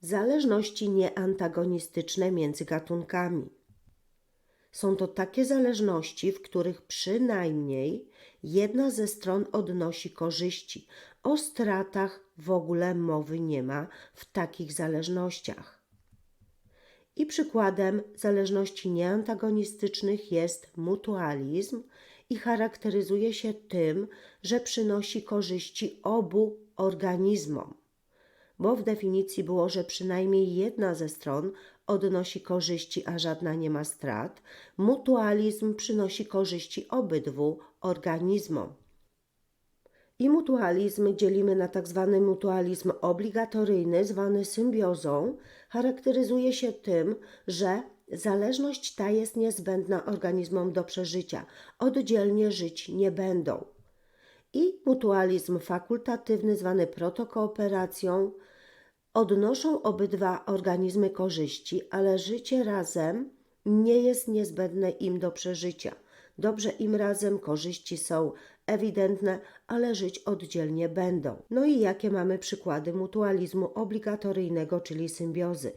Zależności nieantagonistyczne między gatunkami. Są to takie zależności, w których przynajmniej jedna ze stron odnosi korzyści. O stratach w ogóle mowy nie ma w takich zależnościach. I przykładem zależności nieantagonistycznych jest mutualizm i charakteryzuje się tym, że przynosi korzyści obu organizmom bo w definicji było, że przynajmniej jedna ze stron odnosi korzyści, a żadna nie ma strat. Mutualizm przynosi korzyści obydwu organizmom. I mutualizm dzielimy na tak zwany mutualizm obligatoryjny, zwany symbiozą. Charakteryzuje się tym, że zależność ta jest niezbędna organizmom do przeżycia. Oddzielnie żyć nie będą. I mutualizm fakultatywny, zwany protokooperacją, odnoszą obydwa organizmy korzyści, ale życie razem nie jest niezbędne im do przeżycia. Dobrze im razem korzyści są ewidentne, ale żyć oddzielnie będą. No i jakie mamy przykłady mutualizmu obligatoryjnego, czyli symbiozy?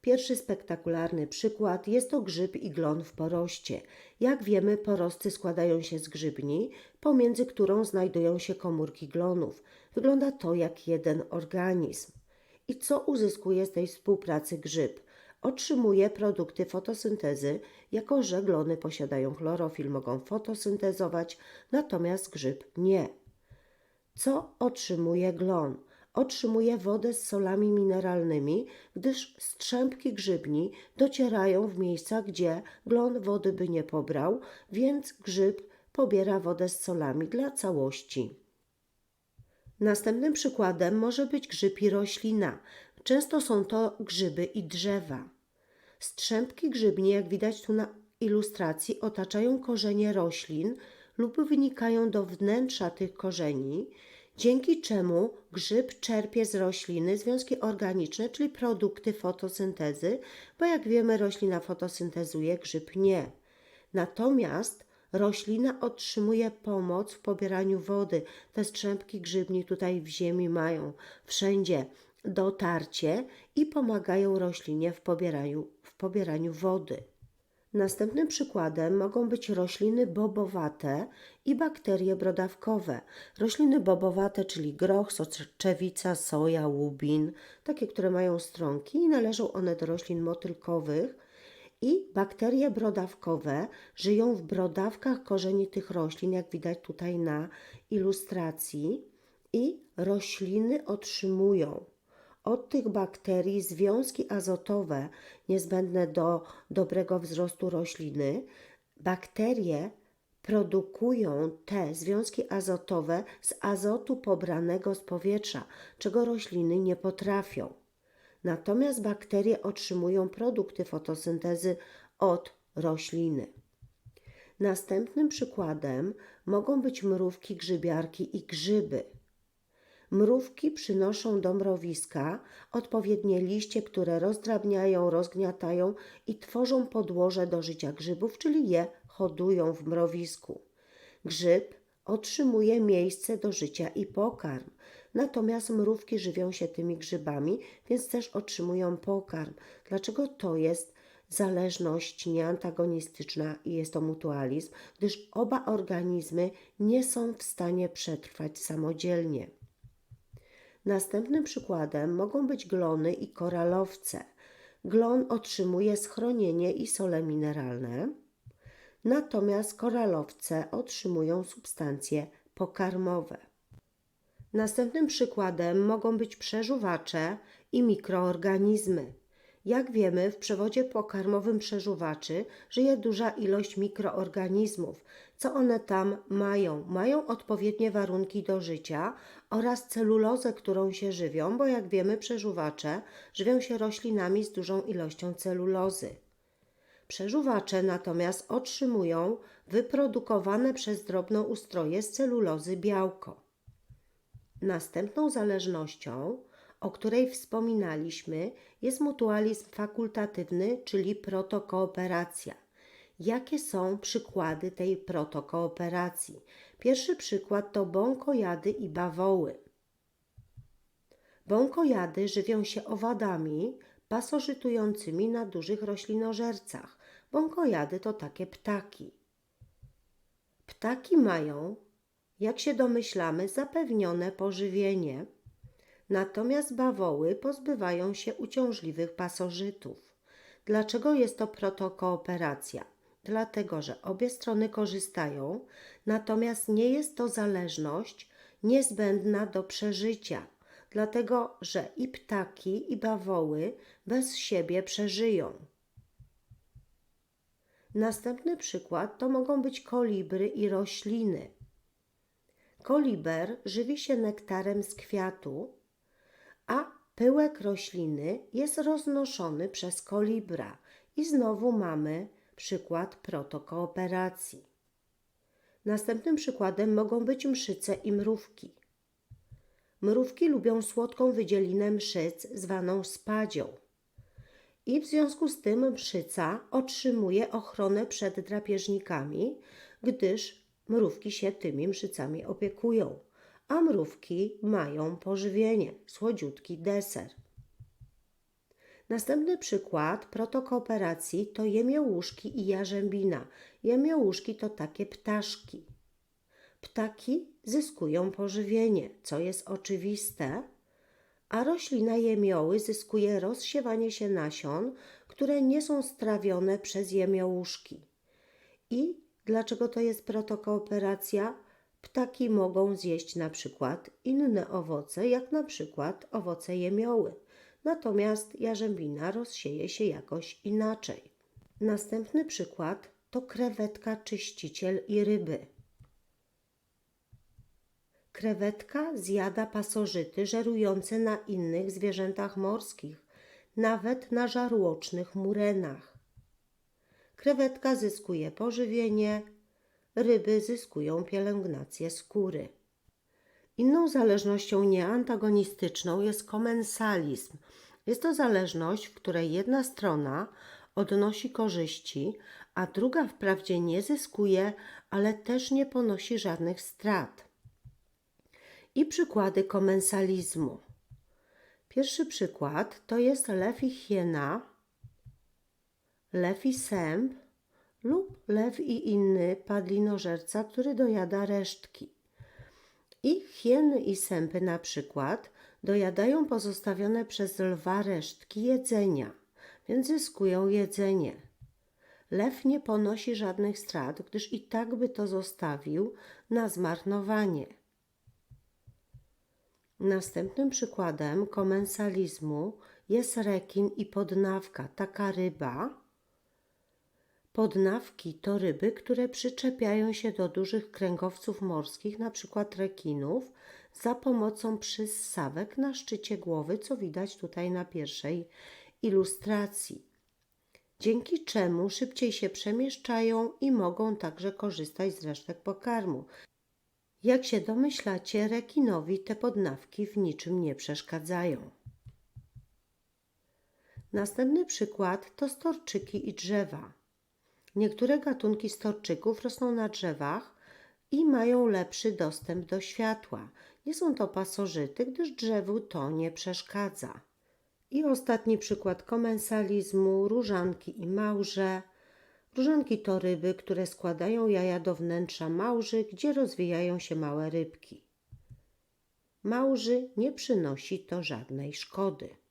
Pierwszy spektakularny przykład jest to grzyb i glon w poroście. Jak wiemy, porosty składają się z grzybni, pomiędzy którą znajdują się komórki glonów. Wygląda to jak jeden organizm. I co uzyskuje z tej współpracy grzyb? Otrzymuje produkty fotosyntezy, jako że glony posiadają chlorofil, mogą fotosyntezować, natomiast grzyb nie. Co otrzymuje glon? Otrzymuje wodę z solami mineralnymi, gdyż strzępki grzybni docierają w miejsca, gdzie glon wody by nie pobrał, więc grzyb pobiera wodę z solami dla całości. Następnym przykładem może być grzyb i roślina. Często są to grzyby i drzewa. Strzępki grzybni, jak widać tu na ilustracji, otaczają korzenie roślin lub wynikają do wnętrza tych korzeni, dzięki czemu grzyb czerpie z rośliny związki organiczne, czyli produkty fotosyntezy, bo jak wiemy, roślina fotosyntezuje, grzyb nie. Natomiast roślina otrzymuje pomoc w pobieraniu wody. Te strzępki grzybni tutaj w ziemi mają wszędzie dotarcie i pomagają roślinie w pobieraniu, w pobieraniu wody. Następnym przykładem mogą być rośliny bobowate i bakterie brodawkowe. Rośliny bobowate, czyli groch, soczewica, soja, łubin, takie, które mają stronki i należą one do roślin motylkowych. I bakterie brodawkowe żyją w brodawkach korzeni tych roślin, jak widać tutaj na ilustracji, i rośliny otrzymują od tych bakterii związki azotowe niezbędne do dobrego wzrostu rośliny. Bakterie produkują te związki azotowe z azotu pobranego z powietrza, czego rośliny nie potrafią. Natomiast bakterie otrzymują produkty fotosyntezy od rośliny. Następnym przykładem mogą być mrówki, grzybiarki i grzyby. Mrówki przynoszą do mrowiska odpowiednie liście, które rozdrabniają, rozgniatają i tworzą podłoże do życia grzybów, czyli je hodują w mrowisku. Grzyb otrzymuje miejsce do życia i pokarm. Natomiast mrówki żywią się tymi grzybami, więc też otrzymują pokarm. Dlaczego to jest zależność nieantagonistyczna i jest to mutualizm? Gdyż oba organizmy nie są w stanie przetrwać samodzielnie. Następnym przykładem mogą być glony i koralowce. Glon otrzymuje schronienie i sole mineralne, natomiast koralowce otrzymują substancje pokarmowe. Następnym przykładem mogą być przeżuwacze i mikroorganizmy. Jak wiemy, w przewodzie pokarmowym przeżuwaczy żyje duża ilość mikroorganizmów. Co one tam mają? Mają odpowiednie warunki do życia oraz celulozę, którą się żywią, bo jak wiemy, przeżuwacze żywią się roślinami z dużą ilością celulozy. Przeżuwacze natomiast otrzymują wyprodukowane przez drobnoustroje z celulozy białko. Następną zależnością o której wspominaliśmy, jest mutualizm fakultatywny, czyli protokooperacja. Jakie są przykłady tej protokooperacji? Pierwszy przykład to bąkojady i bawoły. Bąkojady żywią się owadami pasożytującymi na dużych roślinożercach. Bąkojady to takie ptaki. Ptaki mają, jak się domyślamy, zapewnione pożywienie, natomiast bawoły pozbywają się uciążliwych pasożytów. Dlaczego jest to protokooperacja? Dlatego, że obie strony korzystają, natomiast nie jest to zależność niezbędna do przeżycia, dlatego że i ptaki, i bawoły bez siebie przeżyją. Następny przykład to mogą być kolibry i rośliny. Koliber żywi się nektarem z kwiatu, a pyłek rośliny jest roznoszony przez kolibra. I znowu mamy przykład protokooperacji. Następnym przykładem mogą być mszyce i mrówki. Mrówki lubią słodką wydzielinę mszyc zwaną spadzią. I w związku z tym mszyca otrzymuje ochronę przed drapieżnikami, gdyż mrówki się tymi mszycami opiekują, a mrówki mają pożywienie, słodziutki deser. Następny przykład protokooperacji to jemiołuszki i jarzębina. Jemiołuszki to takie ptaszki. Ptaki zyskują pożywienie, co jest oczywiste, a roślina jemioły zyskuje rozsiewanie się nasion, które nie są strawione przez jemiołuszki. I dlaczego to jest protokooperacja? Ptaki mogą zjeść na przykład inne owoce, jak na przykład owoce jemioły. Natomiast jarzębina rozsieje się jakoś inaczej. Następny przykład to krewetka, czyściciel i ryby. Krewetka zjada pasożyty żerujące na innych zwierzętach morskich, nawet na żarłocznych murenach. Krewetka zyskuje pożywienie, ryby zyskują pielęgnację skóry. Inną zależnością nieantagonistyczną jest komensalizm. Jest to zależność, w której jedna strona odnosi korzyści, a druga wprawdzie nie zyskuje, ale też nie ponosi żadnych strat i przykłady komensalizmu. Pierwszy przykład to jest lew i hiena, lew i sęp lub lew i inny padlinożerca, który dojada resztki. I hieny i sępy na przykład dojadają pozostawione przez lwa resztki jedzenia, więc zyskują jedzenie. Lew nie ponosi żadnych strat, gdyż i tak by to zostawił na zmarnowanie. Następnym przykładem komensalizmu jest rekin i podnawka, taka ryba. Podnawki to ryby, które przyczepiają się do dużych kręgowców morskich, np. rekinów, za pomocą przyssawek na szczycie głowy, co widać tutaj na pierwszej ilustracji. Dzięki czemu szybciej się przemieszczają i mogą także korzystać z resztek pokarmu. Jak się domyślacie, rekinowi te podnawki w niczym nie przeszkadzają. Następny przykład to storczyki i drzewa. Niektóre gatunki storczyków rosną na drzewach i mają lepszy dostęp do światła. Nie są to pasożyty, gdyż drzewu to nie przeszkadza. I ostatni przykład komensalizmu, różanki i małże – Różanki to ryby, które składają jaja do wnętrza małży, gdzie rozwijają się małe rybki. Małży nie przynosi to żadnej szkody.